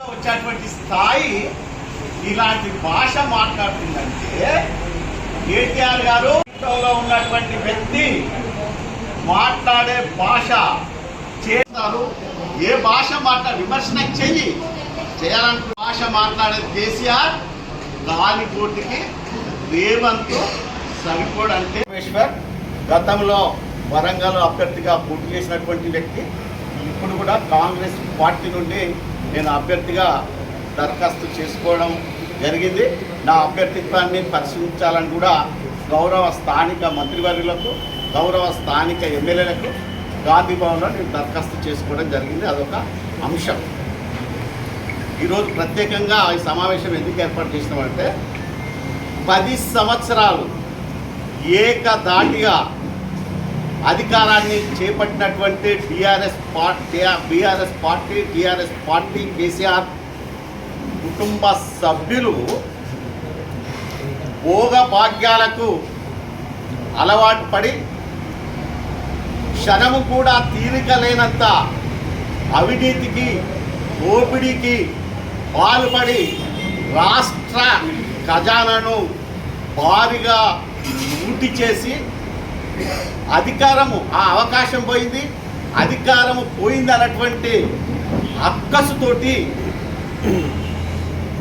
వచ్చేటువంటి స్థాయి ఇలాంటి భాష మాట్లాడుతుందంటే కేటీఆర్ గారు లో ఉన్నటువంటి వ్యక్తి మాట్లాడే భాష చేస్తారు. ఏ భాష మాట్లా విమర్శన చెయ్యి. చేయాలంటే భాష మాట్లాడే కేసీఆర్. పూర్తికి రేవంత్ సరిపోడంటే విశ్వర్ గతంలో వరంగల్ అభ్యర్థిగా పోటీ చేసినటువంటి వ్యక్తి ఇప్పుడు కూడా కాంగ్రెస్ పార్టీ నుండి నేను అభ్యర్థిగా దరఖాస్తు చేసుకోవడం జరిగింది. నా అభ్యర్థిత్వాన్ని పరిశీలించాలని కూడా గౌరవ స్థానిక మంత్రివర్యులకు గౌరవ స్థానిక ఎమ్మెల్యేలకు గాంధీ భవన్లో నేను దరఖాస్తు చేసుకోవడం జరిగింది. అదొక అంశం. ఈరోజు ప్రత్యేకంగా ఈ సమావేశం ఎందుకు ఏర్పాటు చేసినామంటే పది సంవత్సరాలు ఏకదాటిగా అధికారాన్ని చేపట్టినటువంటి TRS party BRS party TRS party KCR కుటుంబ సభ్యులు భోగ భాగ్యాలకు అలవాటు పడి క్షణము కూడా తీరిక లేనంత అవినీతికి దోపిడీకి పాల్పడి రాష్ట్ర ఖజానాను భారీగా లూటి చేసి అధికారము ఆ అవకాశం పోయింది. అధికారము పోయింది అన్నటువంటి అక్కసుతోటి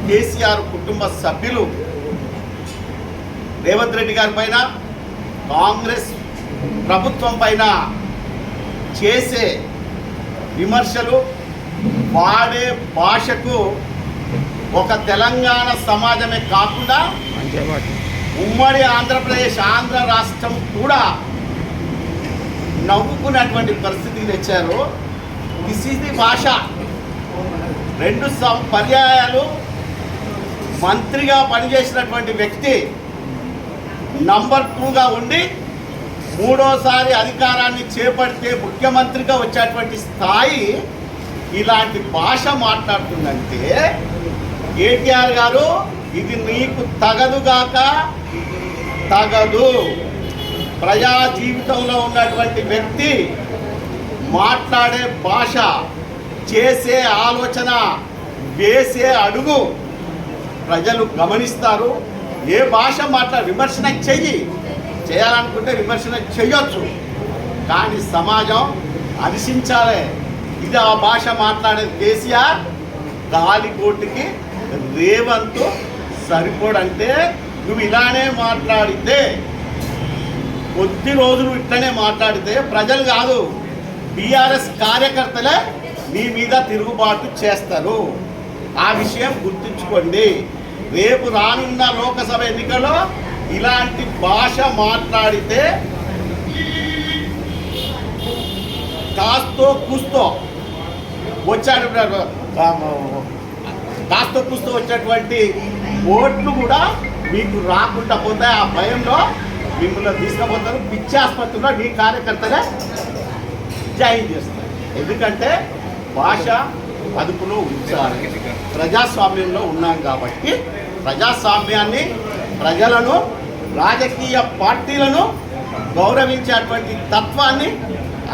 కేసీఆర్ కుటుంబ సభ్యులు రేవంత్ రెడ్డి గారి పైన కాంగ్రెస్ ప్రభుత్వం పైన చేసే విమర్శలు వాడే భాషకు ఒక తెలంగాణ సమాజమే కాకుండా ఉమ్మడి ఆంధ్రప్రదేశ్ ఆంధ్ర రాష్ట్రం కూడా నవ్వుకున్నటువంటి పరిస్థితికి తెచ్చారు. దిస్ ఈజ్ ది భాష. రెండు పర్యాయాలు మంత్రిగా పనిచేసినటువంటి వ్యక్తి నంబర్ టూగా ఉండి మూడోసారి అధికారాన్ని చేపడితే ముఖ్యమంత్రిగా వచ్చేటువంటి స్థాయి ఇలాంటి భాష మాట్లాడుతుందంటే కేటీఆర్ గారు ఇది నీకు తగదుగాక తగదు. ప్రజా జీవితంలో ఉన్నటువంటి వ్యక్తి మాట్లాడే భాష చేసే ఆలోచన వేసే అడుగు ప్రజలు గమనిస్తారు. ఏ భాష మాట్లా విమర్శన చెయ్యి. చేయాలనుకుంటే విమర్శన చెయ్యొచ్చు. కానీ సమాజం హర్షించాలి ఇది ఆ భాష మాట్లాడేది కేసీఆర్. గాలికోటికి రేవంత్ సరిపోడంటే నువ్వు ఇలానే మాట్లాడితే కొద్ది రోజులు ఇట్లనే మాట్లాడితే ప్రజలు కాదు బీఆర్ఎస్ కార్యకర్తలే మీ మీద తిరుగుబాటు చేస్తారు. ఆ విషయం గుర్తుంచుకోండి. రేపు రానున్న లోకసభ ఎన్నికల్లో ఇలాంటి భాష మాట్లాడితే కాస్తో కూస్తో వచ్చాడు కాస్తో కూస్తో వచ్చేటువంటి ఓట్లు కూడా మీకు రాకుండా పోతే ఆ భయంలో మిమ్మల్ని తీసుకుపోతారు. పిచ్చి ఆసుపత్రిలో మీ కార్యకర్తలే జాయిన్ చేస్తారు. ఎందుకంటే భాష అదుపులో ఉంచాలి. ప్రజాస్వామ్యంలో ఉన్నాం కాబట్టి ప్రజాస్వామ్యాన్ని ప్రజలను రాజకీయ పార్టీలను గౌరవించేటువంటి తత్వాన్ని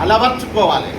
అలవర్చుకోవాలి.